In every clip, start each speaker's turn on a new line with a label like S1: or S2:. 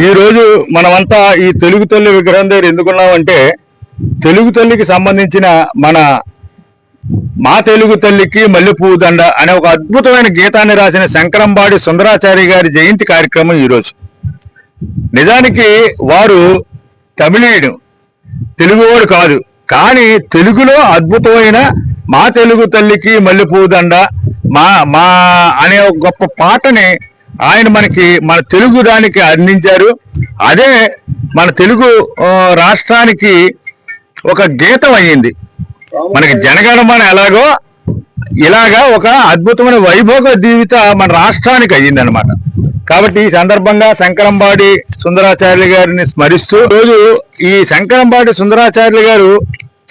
S1: ఈ రోజు మనమంతా ఈ తెలుగు తల్లి విగ్రహం దగ్గర ఎందుకున్నామంటే తెలుగు తల్లికి సంబంధించిన మన మా తెలుగు తల్లికి మల్లెపువ్వు దండ అనే ఒక అద్భుతమైన గీతాన్ని రాసిన శంకరంబాడి సుందరాచారి గారి జయంతి కార్యక్రమం ఈరోజు నిజానికి వారు తమిళీయుడు తెలుగువాడు కాదు. కానీ తెలుగులో అద్భుతమైన మా తెలుగు తల్లికి మల్లెపువ్వు దండ మా మా అనే ఒక గొప్ప పాటని ఆయన మనకి మన తెలుగు దానికి అందించారు. అదే మన తెలుగు రాష్ట్రానికి ఒక గీతం అయ్యింది. మనకి జనగణమన ఎలాగో ఇలాగా ఒక అద్భుతమైన వైభోగ జీవిత మన రాష్ట్రానికి అయ్యింది అనమాట కాబట్టి ఈ సందర్భంగా శంకరంబాడి సుందరాచార్యులు గారిని స్మరిస్తూ రోజు ఈ శంకరంబాడి సుందరాచార్యులు గారు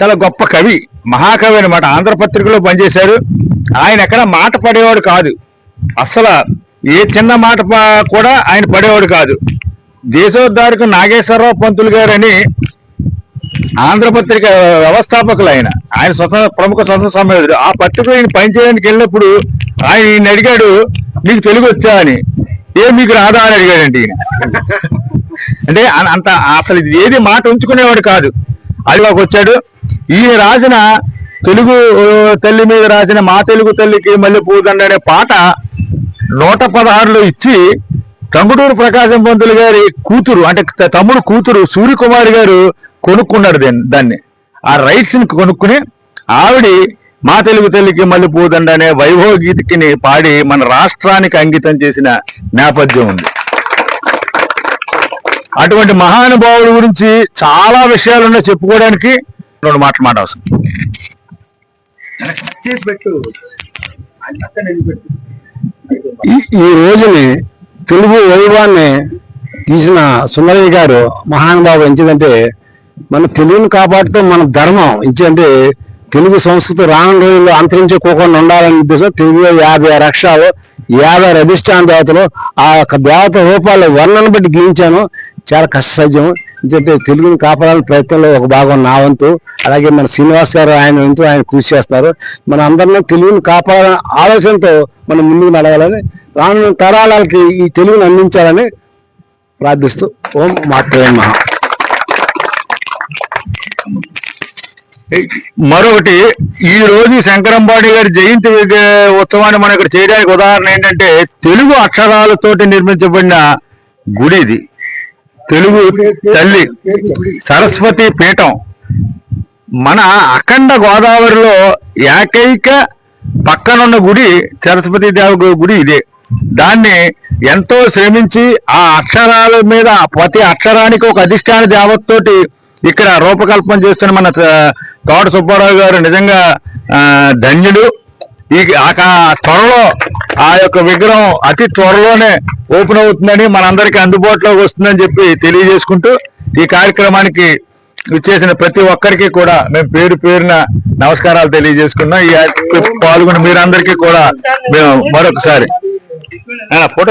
S1: చాలా గొప్ప కవి మహాకవి అనమాట ఆంధ్రపత్రికలో పనిచేశారు. ఆయన ఎక్కడ మాట పడేవాడు కాదు. అసలు ఏ చిన్న మాట కూడా ఆయన పడేవాడు కాదు. దేశోద్ధారకు నాగేశ్వరరావు పంతులు గారని ఆంధ్రపత్రిక వ్యవస్థాపకులు ఆయన. ఆయన స్వతంత్ర ప్రముఖ స్వతంత్ర సంయోధుడు ఆ పత్రికలో ఆయన పనిచేయడానికి వెళ్ళినప్పుడు ఆయన ఈయన అడిగాడు నీకు తెలుగు వచ్చా? అని. ఏ మీకు రాదా? అని అడిగాడండి ఈయన. అంటే అంత అసలు ఇది ఏది మాట ఉంచుకునేవాడు కాదు. అదిలోకి వచ్చాడు ఈయన రాసిన తెలుగు తల్లి మీద రాసిన మా తెలుగు తల్లికి మళ్ళీ పూదండ అనే పాట నూట పదహారులో ఇచ్చి టంగుటూరు ప్రకాశం పంతులు గారి కూతురు అంటే తమ్ముడు కూతురు సూర్యకుమారి గారు కొనుక్కున్నాడు దాన్ని దాన్ని. ఆ రైట్స్ని కొనుక్కుని ఆవిడ మా తెలుగు తల్లికి మల్లెపూదండ అనే వైభవ గీతికిని పాడి మన రాష్ట్రానికి అంకితం చేసిన నేపథ్యం ఉంది. అటువంటి మహానుభావుల గురించి చాలా విషయాలు ఉన్నాయి చెప్పుకోవడానికి. రెండు మాటలు మాట అవసరం
S2: ఈ- ఈ రోజుని తెలుగు వైభవాన్ని తీసిన సుందరయ్య గారు మహానుభావం ఎంచిందంటే మన తెలుగుని కాపాడుతూ మన ధర్మం ఇచ్చేంటే తెలుగు సంస్కృతి రాను రోజుల్లో అంతరించుకోకుండా ఉండాలనే ఉద్దేశం తెలుగులో యాభై ఆరు అక్షరాలు యాభై అధిష్టాన దేవతలు ఆ యొక్క దేవత రూపాల వర్ణను బట్టి గీయించాను. చాలా కష్టసాధ్యం ఎందుకంటే తెలుగుని కాపాడాలని ప్రయత్నంలో ఒక భాగం నా వంతు. అలాగే మన శ్రీనివాస్ గారు ఆయన వంతు ఆయన కృషి చేస్తారు మన అందరిలో తెలుగుని కాపాడాలనే ఆలోచనతో మనం ముందుకు నడవాలని రానున్న తరాలకి ఈ తెలుగుని అందించాలని ప్రార్థిస్తూ ఓం మాత్రమే మహా
S1: మరొకటి ఈ రోజు శంకరంబాడి గారి జయంతి ఉత్సవాన్ని మనం ఇక్కడ చేయడానికి ఉదాహరణ ఏంటంటే తెలుగు అక్షరాలతోటి నిర్మించబడిన గుడి ఇది. తెలుగు తల్లి సరస్వతి పీఠం. మన అఖండ గోదావరిలో ఏకైక పక్కనున్న గుడి సరస్వతి దేవ గుడి ఇదే. దాన్ని ఎంతో శ్రమించి ఆ అక్షరాల మీద ప్రతి అక్షరానికి ఒక అధిష్టాన దేవతతోటి ఇక్కడ రూపకల్పన చేస్తున్న మన త- తోట సుబ్బారావు గారు నిజంగా ఆ, ధన్యుడు. ఈ ఆ త్వరలో ఆ యొక్క విగ్రహం అతి త్వరలోనే ఓపెన్ అవుతుందని మనందరికీ అందుబాటులోకి వస్తుందని చెప్పి తెలియజేసుకుంటూ ఈ కార్యక్రమానికి ఇచ్చేసిన ప్రతి ఒక్కరికి కూడా మేము పేరు పేరున నమస్కారాలు తెలియజేసుకున్నాం ఈ పాల్గొన్న మీరందరికీ కూడా మేము మరొకసారి. ఫోటో